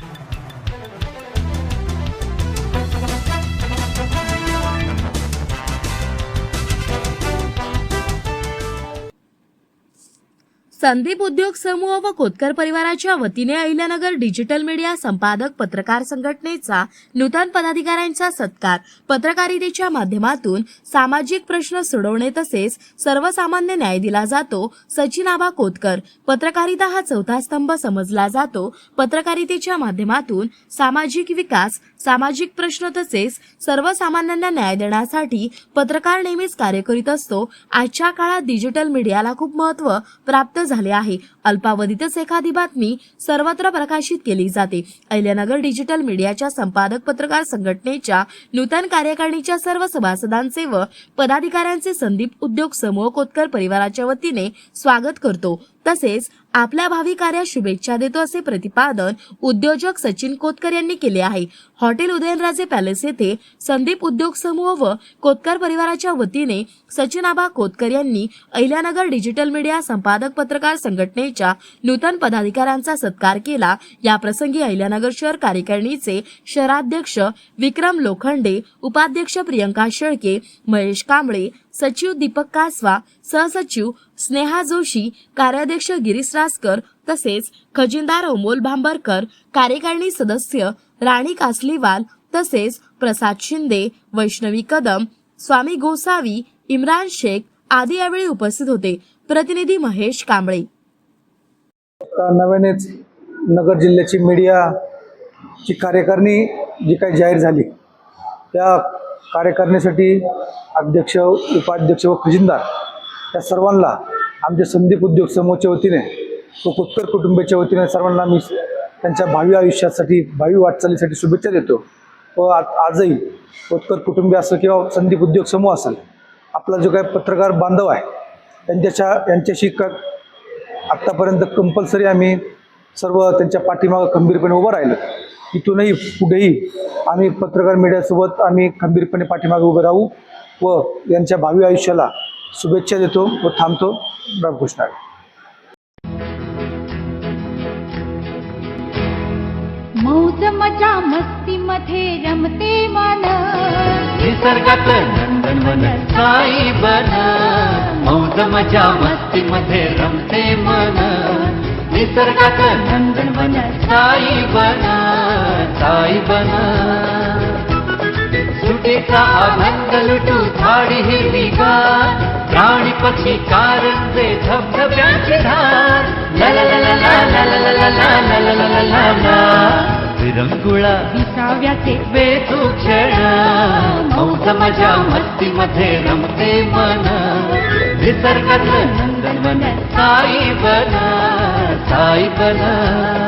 you. Sandeep उद्योग समूह व कोतकर परिवाराच्या वतीने अहिल्यानगर डिजिटल मीडिया संपादक पत्रकार संघटनेचा नूतन पदाधिकाऱ्यांचा सत्कार पत्रकारितेच्या माध्यमातून सामाजिक प्रश्न सोडवणे तसेच सर्वसामान्य न्याय दिला जातो. सचिन आबा कोतकर पत्रकारिता हा चौथा स्तंभ समजला जातो. पत्रकारितेच्या माध्यमातून सामाजिक विकास सामाजिक प्रश्न तसेच सर्वसामान्यांना न्याय देण्यासाठी पत्रकार नेहमीच कार्य करीत असतो. आजच्या काळात डिजिटल मीडियाला खूप महत्त्व प्राप्त झाले आहे. अल्पावधीतच एखादी बातमी सर्वत्र प्रकाशित केली जाते. अहिल्यानगर डिजिटल मीडियाच्या संपादक पत्रकार संघटनेच्या नूतन कार्यकारिणीच्या सर्व सभासदांचे व पदाधिकाऱ्यांचे संदीप उद्योग समूह कोतकर परिवाराच्या वतीने स्वागत करतो. तसेच आपल्या भावी कार्यात शुभेच्छा देतो असे प्रतिपादन उद्योजक सचिन कोतकर यांनी केले आहे. हॉटेल उदयनराजे पॅलेस येथे संदीप उद्योग समूह व कोतकर परिवाराच्या वतीने सचिन आबा कोतकर यांनी अहिल्यानगर डिजिटल मीडिया संपादक पत्रकार संघटनेच्या नूतन पदाधिकाऱ्यांचा सत्कार केला. याप्रसंगी अहिल्यानगर शहर कार्यकारिणीचे शहराध्यक्ष विक्रम लोखंडे उपाध्यक्ष प्रियंका शेळके महेश कांबळे सचिव दीपक कासवा सहसचिव स्नेहा जोशी कार्याध्यक्ष गिरीश रासकर तसेच खजिनदार अमोल भांबरकर कार्यकारिणी सदस्य राणी कासलीवाल तसेच प्रसाद शिंदे वैष्णवी कदम स्वामी गोसावी इम्रान शेख आदी यावेळी उपस्थित होते. प्रतिनिधी महेश कांबळे. नव्यानेच नगर जिल्ह्याची मीडियाची कार्यकारिणी जी काही जाहीर झाली त्या कार्यकारिणीसाठी अध्यक्ष उपाध्यक्ष व खजिनदार या सर्वांना आमच्या संदीप उद्योग समूहाच्या वतीने व कोतकर कुटुंबाच्या वतीने सर्वांना मी त्यांच्या भावी आयुष्यासाठी भावी वाटचालीसाठी शुभेच्छा देतो. व आजही कोतकर कुटुंबी असो किंवा संदीप उद्योग समूह असेल आपला जो काही पत्रकार बांधव आहे त्यांच्याच्या यांच्याशी क आत्तापर्यंत कंपल्सरी आम्ही सर्व त्यांच्या पाठीमागं खंबीरपणे उभं राहिलो. इथूनही पुढेही आम्ही पत्रकार मीडियासोबत आम्ही खंबीरपणे पाठीमागे उभे राहू व यांच्या भावी आयुष्याला शुभेच्छा देतो व थांबतो. रामकृष्ण. मौज मजा मस्ती मध्ये रमते मन. निसर्गात नंदनवन साई बन. मौज मजा मस्ती मध्ये रमते मन. निसर्गात नंदनवन साई बन. साई बन. सुटीचा आनंद लुटू झाडी हिरवीगार प्राणी पक्षी कारंजे धबधब्याची धार ला ला ला ला ला ला ला ला ला ला ला ला ला विरंगुळा विसाव्याचे वेचू क्षण मौज मजा मस्ती मध्ये रमते मन निसर्गात नंदनवन साई बन साई बन